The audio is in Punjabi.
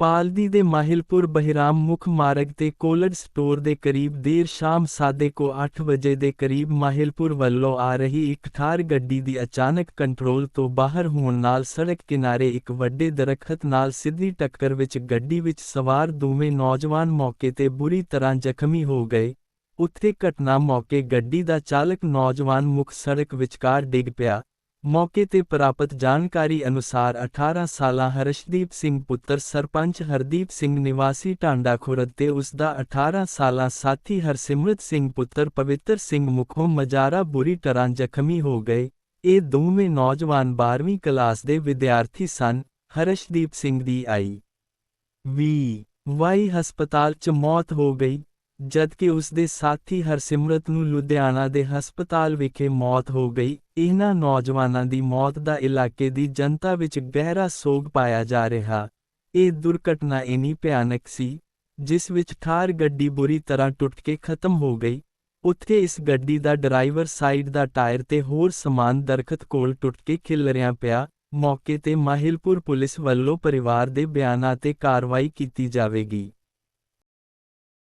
ਪਾਲਦੀ ਦੇ ਮਾਹਿਲਪੁਰ ਬਹਿਰਾਮ ਮੁੱਖ ਮਾਰਗ ਤੇ ਕੋਲਡ ਸਟੋਰ ਦੇ ਕਰੀਬ ਦੇਰ ਸ਼ਾਮ ਸਾਦੇ ਕੋ 8 ਵਜੇ ਦੇ ਕਰੀਬ ਮਾਹਿਲਪੁਰ ਵੱਲੋਂ ਆ ਰਹੀ ਇੱਕ ਥਾਰ ਗੱਡੀ ਦੀ ਅਚਾਨਕ ਕੰਟਰੋਲ ਤੋਂ ਬਾਹਰ ਹੋਣ ਨਾਲ ਸੜਕ ਕਿਨਾਰੇ ਇੱਕ ਵੱਡੇ ਦਰਖਤ ਨਾਲ ਸਿੱਧੀ ਟੱਕਰ ਵਿੱਚ ਗੱਡੀ ਵਿੱਚ ਸਵਾਰ ਦੋਵੇਂ ਨੌਜਵਾਨ ਮੌਕੇ ਤੇ ਬੁਰੀ ਤਰ੍ਹਾਂ ਜ਼ਖਮੀ ਹੋ ਗਏ। ਉੱਥੇ ਘਟਨਾ ਮੌਕੇ ਗੱਡੀ ਦਾ ਚਾਲਕ ਨੌਜਵਾਨ ਮੁੱਖ ਸੜਕ ਵਿਚਕਾਰ ਡਿੱਗ ਪਿਆ। ਮੌਕੇ ਤੇ ਪ੍ਰਾਪਤ ਜਾਣਕਾਰੀ ਅਨੁਸਾਰ 18 ਸਾਲਾ ਹਰਸ਼ਦੀਪ ਸਿੰਘ ਪੁੱਤਰ ਸਰਪੰਚ ਹਰਦੀਪ ਸਿੰਘ ਨਿਵਾਸੀ ਟਾਂਡਾ ਖੁਰਦ ਤੇ ਉਸ ਦਾ 18 ਸਾਲਾ ਸਾਥੀ ਹਰਸਿਮਰਤ ਸਿੰਘ ਪੁੱਤਰ ਪਵਿੱਤਰ ਸਿੰਘ ਮੁਖੋਂ ਮਜਾਰਾ ਬੁਰੀ ਤਰ੍ਹਾਂ ਜ਼ਖਮੀ ਹੋ ਗਏ। ਇਹ ਦੋਵੇਂ ਨੌਜਵਾਨ 12ਵੀਂ ਕਲਾਸ ਦੇ ਵਿਦਿਆਰਥੀ ਸਨ। ਹਰਸ਼ਦੀਪ ਸਿੰਘ ਦੀ ਆਈ ਵੀ ਵਾਈ ਹਸਪਤਾਲ 'ਚ ਮੌਤ ਹੋ ਗਈ। ਜਦਕਿ ਉਸ ਦੇ ਸਾਥੀ ਹਰਸਿਮਰਤ ਨੂੰ ਲੁਧਿਆਣਾ ਦੇ ਹਸਪਤਾਲ ਵਿਖੇ ਮੌਤ ਹੋ ਗਈ ਇਹਨਾਂ ਨੌਜਵਾਨਾਂ ਦੀ ਮੌਤ ਦਾ ਇਲਾਕੇ ਦੀ ਜਨਤਾ ਵਿੱਚ ਗਹਿਰਾ ਸੋਗ ਪਾਇਆ ਜਾ ਰਿਹਾ। ਇਹ ਦੁਰਘਟਨਾ ਇੰਨੀ ਭਿਆਨਕ ਸੀ, ਜਿਸ ਵਿੱਚ ਥਾਰ ਗੱਡੀ ਬੁਰੀ ਤਰ੍ਹਾਂ ਟੁੱਟ ਕੇ ਖਤਮ ਹੋ ਗਈ। ਉੱਥੇ ਇਸ ਗੱਡੀ ਦਾ ਡਰਾਈਵਰ ਸਾਈਡ ਦਾ ਟਾਇਰ ਤੇ ਹੋਰ ਸਮਾਨ ਦਰਖਤ ਕੋਲ ਟੁੱਟ ਕੇ ਖਿਲਰਿਆ ਪਿਆ। ਮੌਕੇ ਤੇ ਮਾਹਿਲਪੁਰ ਪੁਲਿਸ ਵੱਲੋਂ ਪਰਿਵਾਰ ਦੇ ਬਿਆਨਾਂ ਤੇ ਕਾਰਵਾਈ ਕੀਤੀ ਜਾਵੇਗੀ।